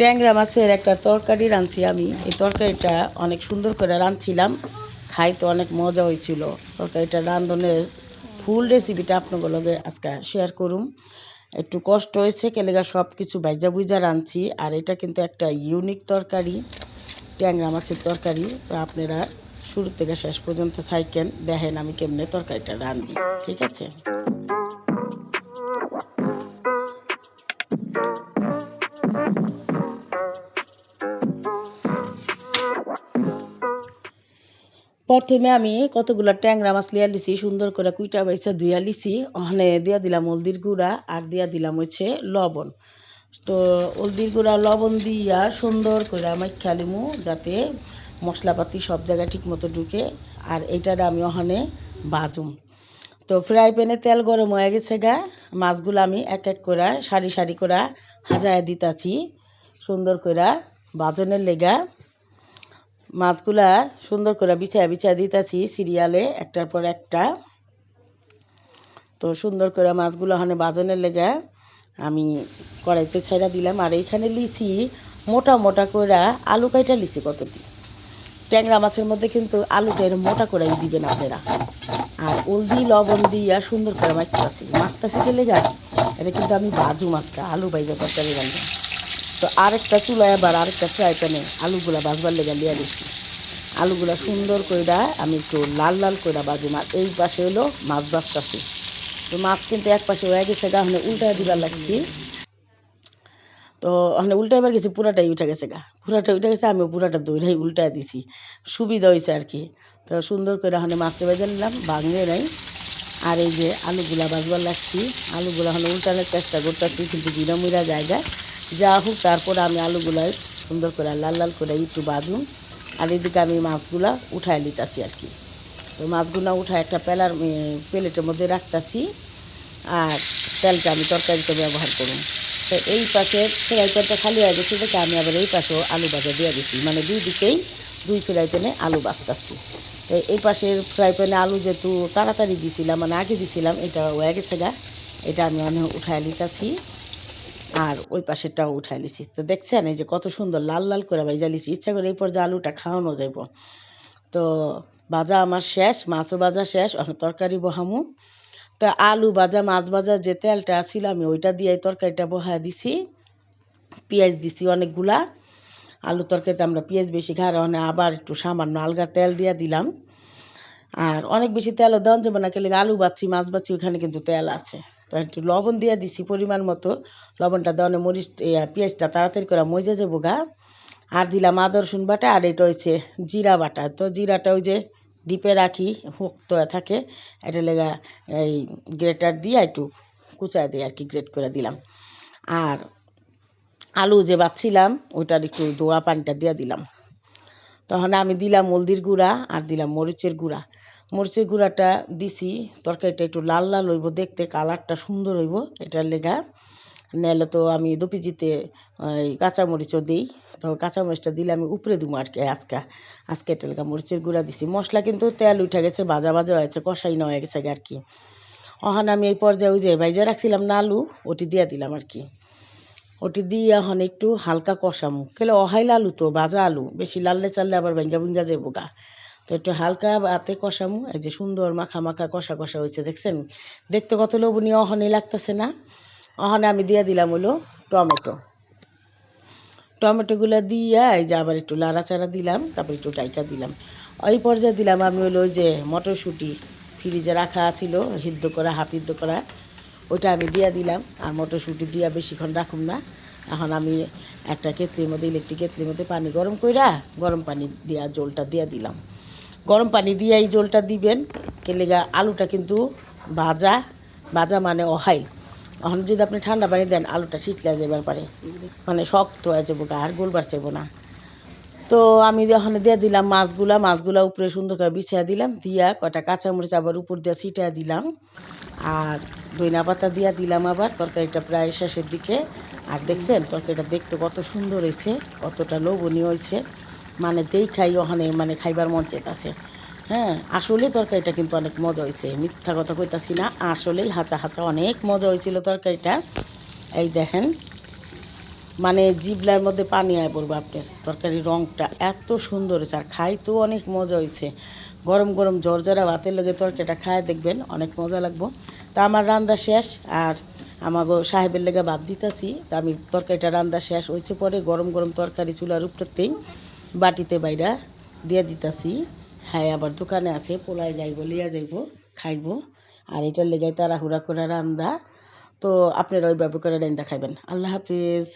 ট্যাংরা মাছের একটা তরকারি রাঁধছি আমি। এই তরকারিটা অনেক সুন্দর করে রাঁধছিলাম। খাইতে অনেক মজা হয়েছিল। তরকারিটা রাঁধনের ফুল রেসিপিটা আপনাদের লগে আজকে শেয়ার করুম। একটু কষ্ট হয়েছে কেলেগা সব কিছু বাইজা বুইজা রাঁধছি। আর এটা কিন্তু একটা ইউনিক তরকারি, ট্যাংরা মাছের তরকারি। তো আপনারা শুরু থেকে শেষ পর্যন্ত থাকেন দেখেন আমি কেমনে তরকারিটা রাঁধি। ঠিক আছে? প্রথমে আমি কতগুলো ট্যাংরা মাছ লিয়া লিছি, সুন্দর করে কুইটা বাইসা ধুইয়া লিছি। ওখানে দিয়া দিলাম হলদির গুঁড়া আর দিয়া দিলাম হচ্ছে লবণ। তো হলদির গুঁড়া, লবণ দিয়া সুন্দর করে আমার খেলিমু যাতে মশলাপাতি সব জায়গায় ঠিক মতো ঢুকে আর এইটারে আমি ওখানে বাজুম। তো ফ্রাই প্যানে তেল গরম হয়ে গেছে গা। মাছগুলো আমি এক এক করে সারি সারি করে হাজায় দিতাছি। সুন্দর করে বাজনের লেগা। মাছগুলা সুন্দর করে বিছায় বিছায় দিতেছি সিরিয়ালে, একটার পর একটা। তো সুন্দর করে মাছগুলো ওখানে বাজনের লেগে আমি কড়াইতে ছেড়া দিলাম। আর এইখানে লিচি, মোটা মোটা করে আলু কাইটা লিচি কতটি? ট্যাংরা মাছের মধ্যে কিন্তু আলুটা এরকম মোটা করেই দিবেন আপনারা। আর হলদি লবণ দিয়া সুন্দর করে মাছটাছি মাছটা শিখে লেগে? এটা কিন্তু আমি বাজু মাছটা, আলু বাইজা তরকারি রান্না তো আরেকটা চুলায় আবার আরেকটা ফ্রাই প্যানে আলুগুলা ভাজবার লেগে লিয়া দিচ্ছি আলুগুলা সুন্দর কইরা আমি একটু লাল লাল কইরা বাজুম আর এই পাশে হলো মাছ ভাজতাছি। তো মাছ কিন্তু এক পাশে হয়ে গেছে গা, ওখানে উল্টায় দিবার লাগছি। তো ওখানে উল্টাইবার গেছি, পুরাটাই উঠে গেছে গা। পুরাটা উঠে গেছে আমি পুরাটা দইটাই উল্টায় দিছি। সুবিধা হয়েছে আর কি। তো সুন্দর করে ওখানে মাছটা ভেজে নিলাম, ভাঙে নাই। আর এই যে আলুগুলা বাজবার লাগছি, আলুগুলা ওখানে উল্টানোর চেষ্টা করতেছি, কিন্তু জিরা মুড়া জায়গা যা হোক, তারপর আমি আলুগুলাই সুন্দর করে লাল লাল করে একটু বাঁধুন আর এদিকে আমি মাছগুলা উঠায় নিতেছি আর কি। তো মাছগুলা উঠায় একটা পেলার প্লেটের মধ্যে রাখতেছি আর তেলটা আমি তরকারিতে ব্যবহার করুন তো এই পাশে ফ্রাই প্যানটা খালি হয়ে গেছে দেখে আমি আবার এই পাশেও আলু ভাজা দিয়ে দিচ্ছি মানে দুই দিকেই দুই ফ্রাই প্যানে আলু ভাজতেছি। তো এই পাশের ফ্রাই প্যানে আলু যেহেতু তাড়াতাড়ি দিছিলাম মানে আগে দিছিলাম, এটা হয়ে গেছে গা। এটা আমি অনেক উঠায় নিতেছি। আর ওই পাশেরটাও উঠাই লিছি তো দেখছেন, এই যে কত সুন্দর লাল লাল করে ভাইজা লিছি ইচ্ছা করে এই পর্যায়ে আলুটা খাওয়ানো যাইব। তো ভাজা আমার শেষ, মাছও ভাজা শেষ তরকারি বহামু। তো আলু ভাজা, মাছ ভাজা যে তেলটা ছিল, আমি ওইটা দিয়ে তরকারিটা বহা দিছি। পেঁয়াজ দিছি অনেকগুলা। আলু তরকারিতে আমরা পেঁয়াজ বেশি খাই, আর আবার একটু সামান্য আলগা তেল দিয়ে দিলাম। আর অনেক বেশি তেলও দেওয়া যাবে না কেলে আলু বাচ্ছি মাছ বাচ্ছি ওখানে কিন্তু তেল আছে। তো একটু লবণ দিয়ে দিছি পরিমাণ মতো। লবণটা দেওয়ানে মরিচ পেঁয়াজটা তাড়াতাড়ি করে মজে যাব গা। আর দিলাম আদা, রসুন বাটা, আর এটা হচ্ছে জিরা বাটা। তো জিরাটা ওই যে ডিপে রাখি হুক্ত থাকে। এটা লেগা এই গ্রেটার দিয়ে একটু কুচায় দিয়ে আর কি গ্রেট করে দিলাম। আর আলু যে বাচ্ছিলাম ওটার একটু দোয়া পানিটা দিয়ে দিলাম। তখন আমি দিলাম হলদির গুঁড়া আর দিলাম মরিচের গুঁড়া। মরিচের গুঁড়াটা দিছি, তরকারিটা একটু লাল লাল হইব, দেখতে কালারটা সুন্দর হইব, এটার লেগা। নাহলে তো আমি দুপিজিতে ওই কাঁচামরিচও দিই, তো কাঁচামরিচটা দিলে আমি উপরে দিব আর কি, আজকে। আজকে এটা লেগা মরিচের গুঁড়া দিছি। মশলা কিন্তু তেল উঠে গেছে, ভাজা ভাজা হয়েছে, কষাই না হয়ে গেছে আর কি। ওখানে আমি এই পর্যায়ে ওই যে ভাইজা রাখছিলাম না আলু, ওটি দিয়ে দিলাম আর কি। ওটি দিয়ে এখন একটু হালকা কষামু। কেলে অহাইল আলু তো, ভাজা আলু, বেশি লাললে চাললে আবার ভেঙ্গা ভেঙ্গা যাব গা। তো একটু হালকা হাতে কষামু, এই যে সুন্দর মাখা মাখা কষা কষা হয়েছে, দেখছেন? দেখতে কত লোভনীয় অহনই লাগতেছে না? অহনে আমি দিয়ে দিলাম হলো টমেটো। টমেটোগুলো দিয়ে এই যে আবার একটু লাড়াচাড়া দিলাম, তারপর একটু টাইটা দিলাম। ওই পর্যায়ে দিলাম আমি হলো ওই যে মটরশুঁটি ফ্রিজে রাখা ছিল, সিদ্ধ করা হাফ সিদ্ধ করা, ওইটা আমি দিয়ে দিলাম। আর মটরশুঁটি দিয়া বেশিক্ষণ রাখুন না। এখন আমি একটা কেতলির মধ্যে, ইলেকট্রিক কেতলির মধ্যে পানি গরম কইরা গরম পানি দিয়া জলটা দিয়ে দিলাম। গরম পানি দিয়ে এই জলটা দিবেন কেলেগা আলুটা কিন্তু ভাজা ভাজা মানে অহাইল। এখন যদি আপনি ঠান্ডা পানি দেন, আলুটা শীতলা যাবার পারে। মানে শক্ত হয়ে যাব আর গোলবার চাইব না। তো আমি ওখানে দিয়ে দিলাম মাছগুলা মাছগুলা উপরে সুন্দর করে বিছিয়ে দিলাম, দিয়া কয়টা কাঁচামরিচ আবার উপর দিয়ে ছিটিয়ে দিলাম। আর দইনা পাতা দিয়া দিলাম আবার, তরকারিটা প্রায় শেষের দিকে। আর দেখছেন, তরকারিটা দেখতে কত সুন্দর হয়েছে, কতটা লোভনীয় হয়েছে। মানে দেই খাই ওখানে মানে খাইবার মন চেতাছে হ্যাঁ আসলে তরকারিটা কিন্তু অনেক মজা হয়েছে মিথ্যা কথা কইতাছি না, আসলেই হাঁচা হাঁচা অনেক মজা হয়েছিল তরকারিটা। এই দেখেন মানে জিবলার মধ্যে পানি আয় পড়বে আপনার, তরকারির রঙটা এত সুন্দর হয়েছে আর খাইতেও অনেক মজা হয়েছে গরম গরম জর্জরা ভাতের লগে তরকারিটা খায় দেখবেন, অনেক মজা লাগবো। তা আমার রান্না শেষ আর আমাগো সাহেবের লেগে ভাত দিতেছি। তা আমি তরকারিটা রান্না শেষ হয়েছে পরে গরম গরম তরকারি চুলার উপরেতেই বাটিতে বাইরা দিয়ে দিতাছি। হ্যাঁ আবার দোকানে আছে, পোলায় যাইব, লিয়া যাইব, খাইব। আর এটার লেগে তাড়াহুড়া করে রান্দা তো আপনারা ওইভাবে করে রান্দা খাইবেন। আল্লাহ হাফিজ।